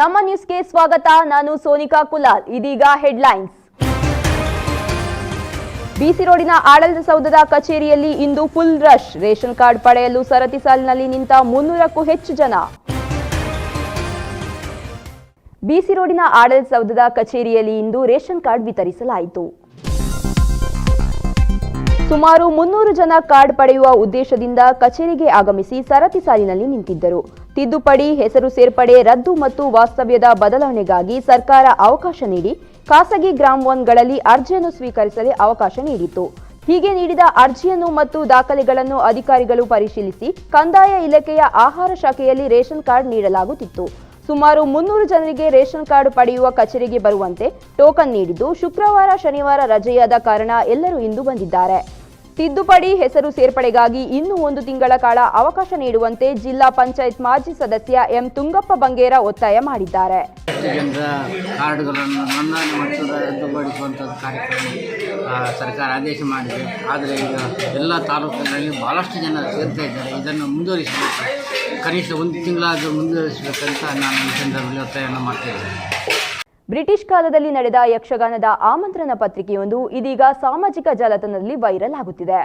ನಮ್ಮ ನ್ಯೂಸ್ಗೆ ಸ್ವಾಗತ. ನಾನು ಸೋನಿಕಾ ಕುಲಾಲ್. ಇದೀಗ ಹೆಡ್ಲೈನ್ಸ್. ಬಿಸಿ ರೋಡಿನ ಆಡಳಿತ ಸೌಧದ ಕಚೇರಿಯಲ್ಲಿ ಇಂದು ಫುಲ್ ರಶ್. ರೇಷನ್ ಕಾರ್ಡ್ ಪಡೆಯಲು ಸರತಿ ಸಾಲಿನಲ್ಲಿ ನಿಂತ ಮುನ್ನೂರಕ್ಕೂ ಹೆಚ್ಚು ಜನ. ಬಿಸಿ ರೋಡಿನ ಆಡಳಿತ ಸೌಧದ ಕಚೇರಿಯಲ್ಲಿ ಇಂದು ರೇಷನ್ ಕಾರ್ಡ್ ವಿತರಿಸಲಾಯಿತು. ಸುಮಾರು ಮುನ್ನೂರು ಜನ ಕಾರ್ಡ್ ಪಡೆಯುವ ಉದ್ದೇಶದಿಂದ ಕಚೇರಿಗೆ ಆಗಮಿಸಿ ಸರತಿ ಸಾಲಿನಲ್ಲಿ ನಿಂತಿದ್ದರು. ತಿದ್ದುಪಡಿ, ಹೆಸರು ಸೇರ್ಪಡೆ, ರದ್ದು ಮತ್ತು ವಾಸ್ತವ್ಯದ ಬದಲಾವಣೆಗಾಗಿ ಸರ್ಕಾರ ಅವಕಾಶ ನೀಡಿ, ಖಾಸಗಿ ಗ್ರಾಮ್ ಒನ್ಗಳಲ್ಲಿ ಅರ್ಜಿಯನ್ನು ಸ್ವೀಕರಿಸದೆ ಅವಕಾಶ ನೀಡಿತು ಹೀಗೆ ನೀಡಿದ ಅರ್ಜಿಯನ್ನು ಮತ್ತು ದಾಖಲೆಗಳನ್ನು ಅಧಿಕಾರಿಗಳು ಪರಿಶೀಲಿಸಿ, ಕಂದಾಯ ಇಲಾಖೆಯ ಆಹಾರ ಶಾಖೆಯಲ್ಲಿ ರೇಷನ್ ಕಾರ್ಡ್ ನೀಡಲಾಗುತ್ತಿತ್ತು. ಸುಮಾರು ಮುನ್ನೂರು ಜನರಿಗೆ ರೇಷನ್ ಕಾರ್ಡ್ ಪಡೆಯುವ ಕಚೇರಿಗೆ ಬರುವಂತೆ ಟೋಕನ್ ನೀಡಿದ್ದು, ಶುಕ್ರವಾರ ಶನಿವಾರ ರಜೆಯಾದ ಕಾರಣ ಎಲ್ಲರೂ ಇಂದು ಬಂದಿದ್ದಾರೆ. ತಿದ್ದುಪಡಿ ಹೆಸರು ಸೇರ್ಪಡೆಗಾಗಿ ಇನ್ನೂ ಒಂದು ತಿಂಗಳ ಕಾಲ ಅವಕಾಶ ನೀಡುವಂತೆ ಜಿಲ್ಲಾ ಪಂಚಾಯತ್ ಮಾಜಿ ಸದಸ್ಯ ಎಂ ತುಂಗಪ್ಪ ಬಂಗೇರ ಒತ್ತಾಯ ಮಾಡಿದ್ದಾರೆ. ಕಾರ್ಡ್ಗಳನ್ನು ಸರ್ಕಾರ ಆದೇಶ ಮಾಡಿದೆ. ಆದರೆ ಈಗ ಎಲ್ಲ ತಾಲೂಕುಗಳಲ್ಲಿ ಭಾಳಷ್ಟು ಜನ ಸೇರ್ತಾ ಇದ್ದಾರೆ. ಇದನ್ನು ಮುಂದುವರಿಸಬೇಕು. ಕನಿಷ್ಠ ಒಂದು ತಿಂಗಳಾದರೂ ಮುಂದುವರಿಸಬೇಕಂತ ನಾನು ಈ ಸಂದರ್ಭದಲ್ಲಿ ಒತ್ತಾಯವನ್ನು ಮಾಡ್ತಿದ್ದೇನೆ ಬ್ರಿಟಿಷ್ ಕಾಲದಲ್ಲಿ ನಡೆದ ಯಕ್ಷಗಾನದ ಆಮಂತ್ರಣ ಪತ್ರಿಕೆಯೊಂದು ಇದೀಗ ಸಾಮಾಜಿಕ ಜಾಲತಾಣದಲ್ಲಿ ವೈರಲ್ ಆಗುತ್ತಿದೆ.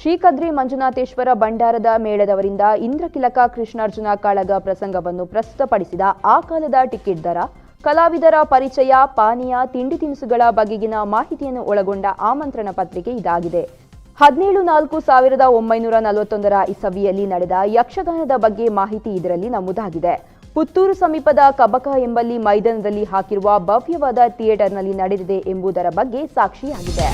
ಶ್ರೀಕದ್ರಿ ಮಂಜುನಾಥೇಶ್ವರ ಭಂಡಾರದ ಮೇಳದವರಿಂದ ಇಂದ್ರಕಿಲಕ ಕೃಷ್ಣಾರ್ಜುನ ಕಾಳಗ ಪ್ರಸಂಗವನ್ನು ಪ್ರಸ್ತುತಪಡಿಸಿದ ಆ ಕಾಲದ ಟಿಕೆಟ್ ದರ, ಕಲಾವಿದರ ಪರಿಚಯ, ಪಾನೀಯ, ತಿಂಡಿ ತಿನಿಸುಗಳ ಬಗೆಗಿನ ಮಾಹಿತಿಯನ್ನು ಒಳಗೊಂಡ ಆಮಂತ್ರಣ ಪತ್ರಿಕೆ ಇದಾಗಿದೆ. ಹದಿನೇಳು ನಾಲ್ಕು ಸಾವಿರದ ಒಂಬೈನೂರ ನಲವತ್ತೊಂದರ ಇಸವಿಯಲ್ಲಿ ನಡೆದ ಯಕ್ಷಗಾನದ ಬಗ್ಗೆ ಮಾಹಿತಿ ಇದರಲ್ಲಿ ನಮೂದಾಗಿದೆ. ಪುತ್ತೂರು ಸಮೀಪದ ಕಬಕ ಎಂಬಲ್ಲಿ ಮೈದಾನದಲ್ಲಿ ಹಾಕಿರುವ ಭವ್ಯವಾದ ಥಿಯೇಟರ್ನಲ್ಲಿ ನಡೆದಿದೆ ಎಂಬುದರ ಬಗ್ಗೆ ಸಾಕ್ಷಿಯಾಗಿದೆ.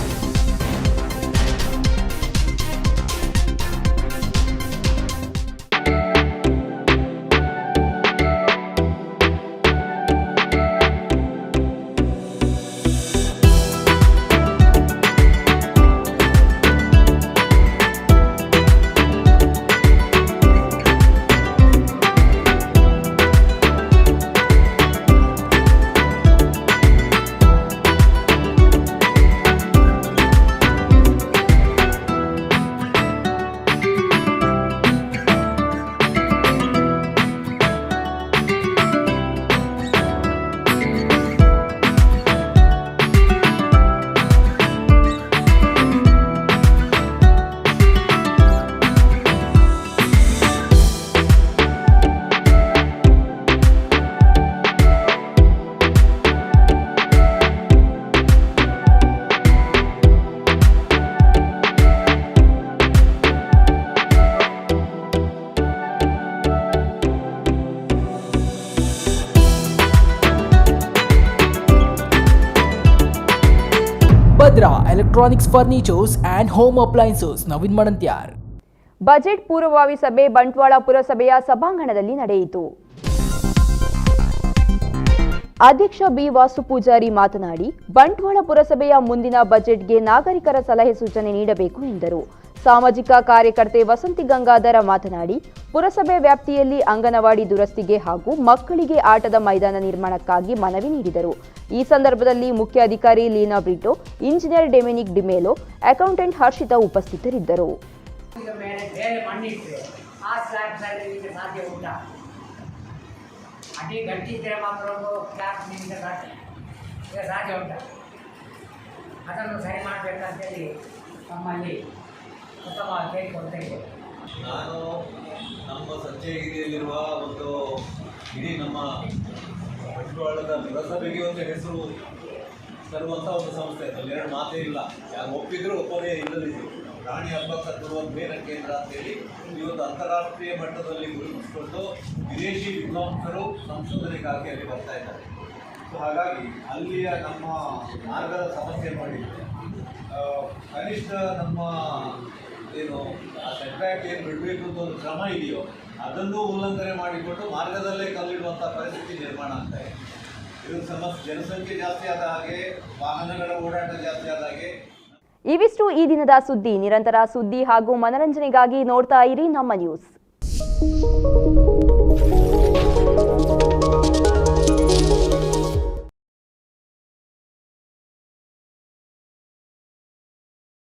Bhadra electronics furnitures and home appliances Naveen ಮಣಂತ್ಯಾರ್. Budget ಪೂರ್ವಭಾವಿ ಸಭೆ ಬಂಟ್ವಾಳ ಪುರಸಭೆಯ ಸಭಾಂಗಣದಲ್ಲಿ ನಡೆಯಿತು. ಅಧ್ಯಕ್ಷ ಬಿ ವಾಸು ಪೂಜಾರಿ ಮಾತನಾಡಿ, ಬಂಟ್ವಾಳ ಪುರಸಭೆಯ ಮುಂದಿನ ಬಜೆಟ್ಗೆ ನಾಗರಿಕರ ಸಲಹೆ ಸೂಚನೆ ನೀಡಬೇಕು ಎಂದರು. ಸಾಮಾಜಿಕ ಕಾರ್ಯಕರ್ತೆ ವಸಂತಿ ಗಂಗಾಧರ ಮಾತನಾಡಿ, ಪುರಸಭೆ ವ್ಯಾಪ್ತಿಯಲ್ಲಿ ಅಂಗನವಾಡಿ ದುರಸ್ತಿಗೆ ಹಾಗೂ ಮಕ್ಕಳಿಗೆ ಆಟದ ಮೈದಾನ ನಿರ್ಮಾಣಕ್ಕಾಗಿ ಮನವಿ ನೀಡಿದರು. ಈ ಸಂದರ್ಭದಲ್ಲಿ ಮುಖ್ಯ ಅಧಿಕಾರಿ ಲೀನಾ ಬ್ರಿಟೋ, ಇಂಜಿನಿಯರ್ ಡೆಮಿನಿಕ್ ಡಿಮೇಲೋ, ಅಕೌಂಟೆಂಟ್ ಹರ್ಷಿತಾ ಉಪಸ್ಥಿತರಿದ್ದರು. ನಮ್ಮಲ್ಲಿ ನಾನು ನಮ್ಮ ಸಂಜಯಗಿರಿಯಲ್ಲಿರುವ ಒಂದು ಇಡೀ ನಮ್ಮ ಬಂಟ್ವಾಳದ ಪುರಸಭೆಗೆ ಒಂದು ಹೆಸರು ತರುವಂಥ ಒಂದು ಸಂಸ್ಥೆ. ಅಲ್ಲಿ ಎರಡು ಮಾತೇ ಇಲ್ಲ. ಯಾರು ಒಪ್ಪಿದ್ರು ಒಪ್ಪದೇ ಇಲ್ಲದಿದ್ರು ಪ್ರಾಣಿ ಹಬ್ಬ ತರುವ ಮೇನ ಕೇಂದ್ರ ಅಂತೇಳಿ ಇವತ್ತು ಅಂತಾರಾಷ್ಟ್ರೀಯ ಮಟ್ಟದಲ್ಲಿ ಗುರುತಿಸಿಕೊಂಡು ವಿದೇಶಿ ವಿದ್ವಾಂಸರು ಸಂಶೋಧನೆಗಾಗಿ ಅಲ್ಲಿ ಬರ್ತಾ ಇದ್ದಾರೆ. ಸೊ ಹಾಗಾಗಿ ಅಲ್ಲಿಯ ನಮ್ಮ ಮಾರ್ಗದ ಸಮಸ್ಯೆ ಮಾಡಿದ್ದಾರೆ ಕನಿಷ್ಠ ನಮ್ಮ ಏನು, ಆ ಸೆಟ್ಬ್ಯಾಕ್ ಏನು ಬಿಡಬೇಕು ಅಂತ ಒಂದು ಕ್ರಮ ಇದೆಯೋ, ಅದನ್ನು ಉಲ್ಲಂಘನೆ ಮಾಡಿಕೊಂಡು ಮಾರ್ಗದಲ್ಲೇ ಕಲ್ಲಿಡುವಂಥ ಪರಿಸ್ಥಿತಿ ನಿರ್ಮಾಣ ಆಗ್ತಾ ಇದೆ. ಇದು ಸಮಸ್ಯೆ ಜನಸಂಖ್ಯೆ ಜಾಸ್ತಿ ಆದ ಹಾಗೆ, ವಾಹನಗಳ ಓಡಾಟ ಜಾಸ್ತಿ ಆದ ಹಾಗೆ. ಇವಿಷ್ಟು ಈ ದಿನದ ಸುದ್ದಿ. ನಿರಂತರ ಸುದ್ದಿ ಹಾಗೂ ಮನರಂಜನೆಗಾಗಿ ನೋಡ್ತಾ ಇರಿ ನಮ್ಮ ನ್ಯೂಸ್.